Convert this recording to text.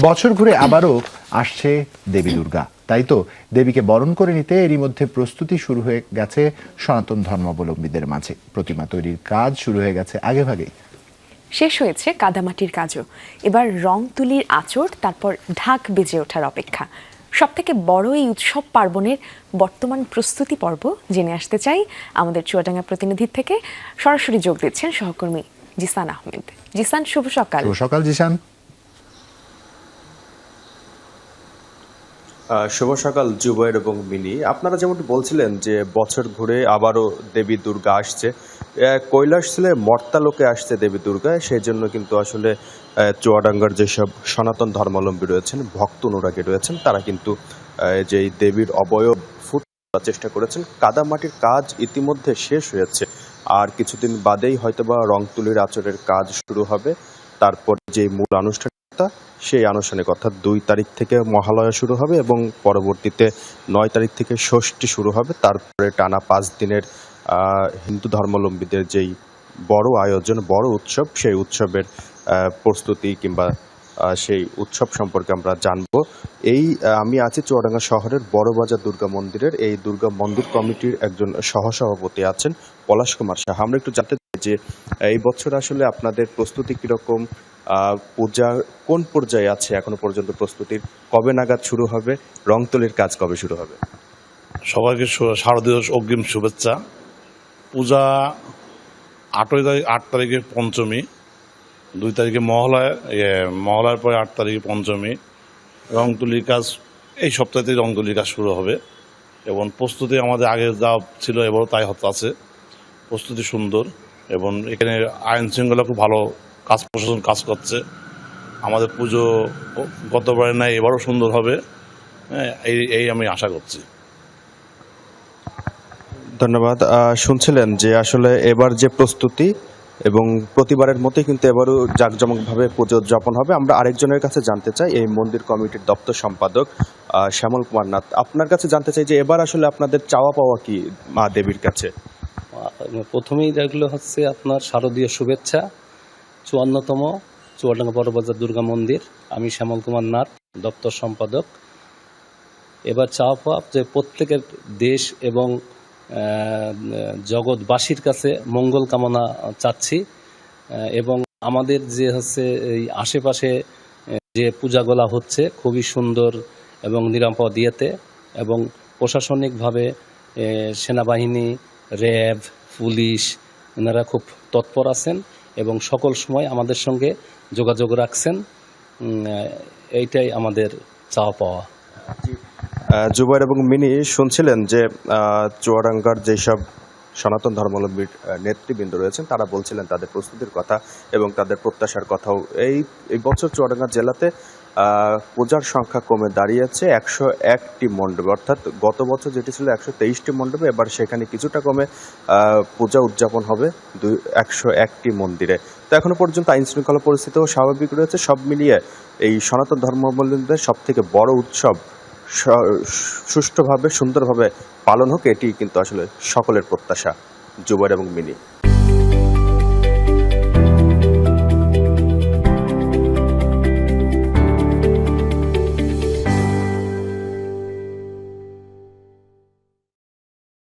বছর ঘুরে আবারও আসছে দেবী দুর্গা। তাই তো দেবীকে বরণ করে নিতে এরই মধ্যে প্রস্তুতি শুরু হয়ে গেছে সনাতন ধর্মাবলম্বীদের মাঝে। প্রতিমা তৈরির কাজ শুরু হয়ে গেছে আগেভাগেই শেষ হয়েছে কাদামাটির কাজও। এবার রং তুলির আঁচড় তারপর ঢাক বেজে ওঠার অপেক্ষা। সব থেকে বড় এই উৎসব পার্বণের বর্তমান প্রস্তুতি পর্ব জেনে আসতে চাই আমাদের চুয়াডাঙ্গা প্রতিনিধির থেকে। সরাসরি যোগ দিচ্ছেন সহকর্মী জিসান আহমেদ। জিসান শুভ সকাল। শুভ সকাল জিশান শুভ সকাল জুবাইর এবং মিনি। আপনারা যেমনটি বলছিলেন যে বছর ঘুরে আবারও দেবী দুর্গা আসছে কৈলাস ছেলে মর্তালোকে আসছে দেবী দুর্গা সেই জন্য কিন্তু আসলে চুয়াডাঙ্গার যেসব সনাতন ধর্মাবলম্বী রয়েছেন, ভক্ত অনুরাগী রয়েছেন, তারা কিন্তু যে দেবীর অবয়ব ফুট চেষ্টা করেছেন। কাদামাটির কাজ ইতিমধ্যে শেষ হয়েছে। আর কিছুদিন বাদেই হয়তোবা রং তুলির আচরের কাজ শুরু হবে। তারপর যে মূল আনুষ্ঠানিকতা সেই আনুষ্ঠানিক অর্থাৎ দুই তারিখ থেকে মহালয়া শুরু হবে এবং পরবর্তীতে নয় তারিখ থেকে ষষ্ঠী শুরু হবে। তারপরে টানা পাঁচ দিনের হিন্দু ধর্মাবলম্বীদের যেই বড় আয়োজন, বড় উৎসব, সেই উৎসবের প্রস্তুতি কিংবা সেই উৎসব সম্পর্কে আমরা জানব। এই আমি আছি চুয়াডাঙ্গা শহরের বড়বাজার দুর্গা মন্দিরের। এই দুর্গা মন্দির কমিটির একজন সহসভাপতি আছেন পলাশ কুমার সাহা। আমরা একটু জানতে যে এই বছর আসলে আপনাদের প্রস্তুতি কীরকম? পূজা কোন পর্যায়ে আছে এখনও পর্যন্ত প্রস্তুতির? কবে নাগাদ শুরু হবে? রংতুলির কাজ কবে শুরু হবে? সবাইকে শারদীয় অগ্রিম শুভেচ্ছা। পূজা আটই তারিখ আট তারিখে পঞ্চমী দুই তারিখে মহলায় ইয়ে, মহলার পরে আট তারিখে পঞ্চমী। রংতুলির কাজ এই সপ্তাহতেই রংতুলির কাজ শুরু হবে। এবং প্রস্তুতি আমাদের আগে যা ছিল এবারও তাই হতে আছে। প্রস্তুতি সুন্দর। এবং এখানে আইন শৃঙ্খলা খুব ভালো কাজ প্রশাসন কাজ করছে। আমাদের পুজো গতবারে নাই এবারও সুন্দর হবে। হ্যাঁ এই এই আমি আশা করছি। ধন্যবাদ। শুনছিলেন যে আসলে এবার যে প্রস্তুতি এবং প্রতিবারের মতোই কিন্তু এবারও জাঁকজমকভাবে পুজো উদযাপন হবে। আমরা আরেকজনের কাছে জানতে চাই, এই মন্দির কমিটির দপ্তর সম্পাদক শ্যামল কুমার নাথ। আপনার কাছে জানতে চাই যে এবার আসলে আপনাদের চাওয়া পাওয়া কি মা দেবীর কাছে? প্রথমেই যেগুলো হচ্ছে আপনার শারদীয় শুভেচ্ছা, চুয়ান্নতম চুয়াডাঙ্গা বড়বাজার দুর্গা মন্দির। আমি শ্যামল কুমার নাথ, দপ্তর সম্পাদক। এবার চাওয়া পাওয়া যে প্রত্যেকের দেশ এবং জগৎবাসীর কাছে মঙ্গল কামনা চাচ্ছি এবং আমাদের যে হচ্ছে এই আশেপাশে যে পূজাগুলা হচ্ছে খুবই সুন্দর এবং নিরাপদ ইয়েতে এবং প্রশাসনিকভাবে সেনাবাহিনী, র্যাব পুলিশ, এনারা খুব তৎপর আছেন এবং সকল সময় আমাদের সঙ্গে যোগাযোগ রাখছেন। এইটাই আমাদের চাওয়া পাওয়া। জুবাইর এবং মিনি শুনছিলেন যে চুয়াডাঙ্গার যেসব সনাতন ধর্মাবলম্বীর নেতৃবৃন্দ রয়েছেন, তারা বলছিলেন তাদের প্রস্তুতির কথা এবং তাদের প্রত্যাশার কথাও। এই বছর চুয়াডাঙ্গা জেলাতে পূজার সংখ্যা কমে দাঁড়িয়েছে, একশো একটি মণ্ডপে। অর্থাৎ গত বছর যেটি ছিল একশো তেইশটি মণ্ডপে, এবার সেখানে কিছুটা কমে পূজা উদযাপন হবে দুই, একশো একটি মন্দিরে। তো এখনও পর্যন্ত আইন শৃঙ্খলা পরিস্থিতিও স্বাভাবিক রয়েছে। সব মিলিয়ে এই সনাতন ধর্মাবলম্বীদের সব থেকে বড় উৎসব সুষ্ঠুভাবে, সুন্দরভাবে পালন হোক, এটি কিন্তু আসলে সকলের প্রত্যাশা, জুবাইর এবং মিনি।